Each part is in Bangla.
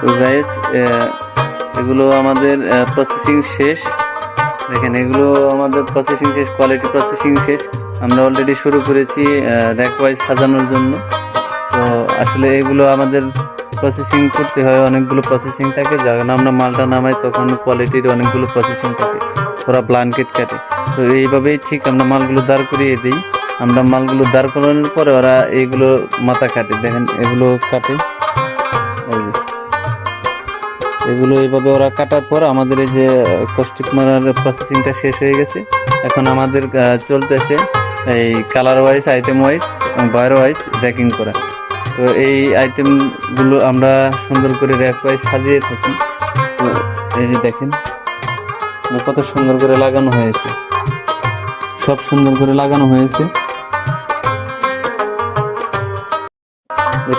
তো গাইস এগুলো আমাদের প্রসেসিং শেষ। দেখেন, এগুলো আমাদের প্রসেসিং শেষ কোয়ালিটি প্রসেসিং শেষ। আমরা অলরেডি শুরু করেছি র্যাক ওয়াইজ সাজানোর জন্য। তো আসলে এগুলো আমাদের প্রসেসিং করতে হয়, অনেকগুলো প্রসেসিং থাকে। যখন আমরা মালটা নামাই, তখন কোয়ালিটির অনেকগুলো প্রসেসিং থাকে। ওরা ব্লাঙ্কেট কাটে। তো এইভাবেই ঠিক আমরা মালগুলো দাঁড় করিয়ে দিই। আমরা মালগুলো দাঁড় করানোর পরে ওরা এইগুলো মাথা কাটে। দেখেন, এগুলো কাটে। এগুলো এইভাবে ওরা কাটার পর আমাদের এই যে কস্টিক মারার প্রসেসিংটা শেষ হয়ে গেছে। এখন আমাদের চলতেছে এই colour wise item wise buyer wise racking করা। তো এই আইটেমগুলো আমরা সুন্দর করে র্যাক ওয়াইজ সাজিয়ে থাকি। তো এই যে দেখেন কত সুন্দর করে লাগানো হয়েছে। সব সুন্দর করে লাগানো হয়েছে।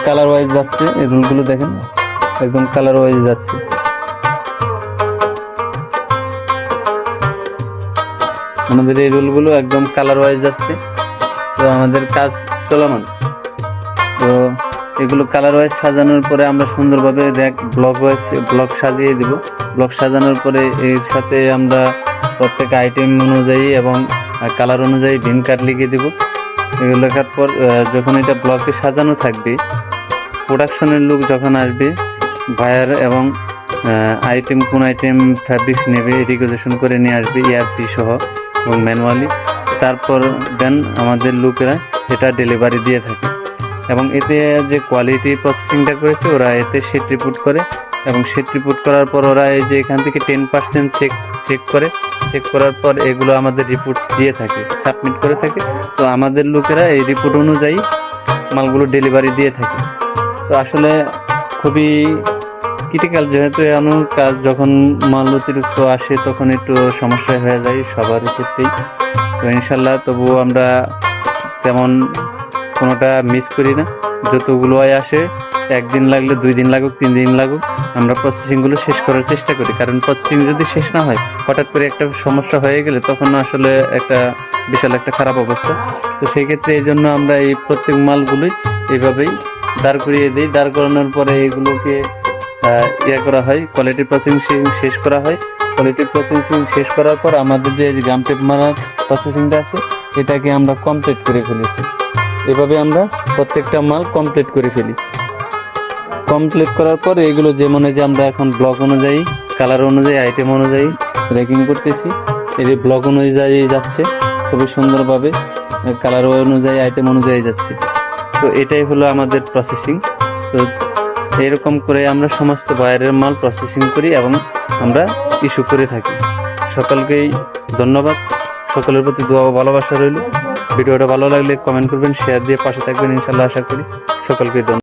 কালার ওয়াইজ যাচ্ছে, এই রুলগুলো দেখেন, একদম কালার ওয়াইজ যাচ্ছে। আমাদের এই রুলগুলো একদম কালার ওয়াইজ যাচ্ছে। তো আমাদের কাজ চলমান। তো এগুলো কালার ওয়াইজ সাজানোর পরে আমরা সুন্দরভাবে র্যাক ব্লক ওয়াইজ ব্লক সাজিয়ে দিব। ব্লক সাজানোর পরে এর সাথে আমরা প্রত্যেক আইটেম অনুযায়ী এবং কালার অনুযায়ী ভিন কার্ড লিখে দিব। এগুলো লেখার পর যখন এটা ব্লকে সাজানো থাকবে প্রোডাকশনের লোক যখন আসবে ভায়ার এবং আইটেম কোন আইটেম ফ্যাব্রিক্স নেবে রিকোজেশন করে নিয়ে আসবে ইয়ারপি সহ। এবং ম্যানুয়ালি তারপর দেন আমাদের লোকেরা এটা ডেলিভারি দিয়ে থাকে। এবং এতে যে কোয়ালিটি প্রসেসিংটা করেছে, ওরা এতে সেট রিপোর্ট করে। এবং সেট রিপোর্ট করার পর ওরা এই যে এখান থেকে টেন পার্সেন্ট চেক চেক করে। চেক করার পর এগুলো আমাদের রিপোর্ট দিয়ে থাকে সাবমিট করে থাকে। তো আমাদের লোকেরা এই রিপোর্ট অনুযায়ী মালগুলো ডেলিভারি দিয়ে থাকে। তো আসলে খুবই ক্রিটিক্যাল যেহেতু এমন কাজ যখন মাল অতিরিক্ত আসে তখন একটু সমস্যা হয়ে যায় সবার ক্ষেত্রেই। তো ইনশাল্লাহ তবুও আমরা তেমন কোনোটা মিস করি না। যতগুলোই আসে, একদিন লাগলে দুই দিন লাগুক, তিন দিন লাগুক, আমরা প্রসেসিংগুলো শেষ করার চেষ্টা করি। কারণ প্রসেসিং যদি শেষ না হয়, হঠাৎ করে একটা সমস্যা হয়ে গেলে তখন আসলে একটা বিশাল একটা খারাপ অবস্থা। তো সেই ক্ষেত্রে এই জন্য আমরা এই প্রত্যেক মালগুলোই এইভাবেই দাঁড় করিয়ে দিই। দাঁড় করানোর পরে এগুলোকে ইয়ে করা হয় কোয়ালিটি প্রসেসিং শেষ করা হয়। কোয়ালিটি প্রসেসিং শেষ করার পর আমাদের যে গাম টেপ মারার প্রসেসিংটা আছে, এটাকে আমরা কমপ্লিট করে ফেলেছি। এভাবে আমরা প্রত্যেকটা মাল কমপ্লিট করে ফেলি। কমপ্লিট করার পর এগুলো যে মনে যে আমরা এখন ব্লক অনুযায়ী কালার অনুযায়ী আইটেম অনুযায়ী রেকিং করতেছি। এই যে ব্লক অনুযায়ী যাচ্ছে, খুবই সুন্দরভাবে কালার অনুযায়ী আইটেম অনুযায়ী যাচ্ছে। তো এটাই হলো আমাদের প্রসেসিং তো এরকম করে আমরা সমস্ত বাইরের মাল প্রসেসিং করি এবং আমরা ইস্যু করে থাকি। সকলকেই ধন্যবাদ। সকলের প্রতি দোয়া ও ভালোবাসা রইল। ভিডিওটা ভালো লাগলে কমেন্ট করবেন শেয়ার দিয়ে পাশে থাকবেন ইনশাল্লাহ আশা করি সকলকে ধন্যবাদ।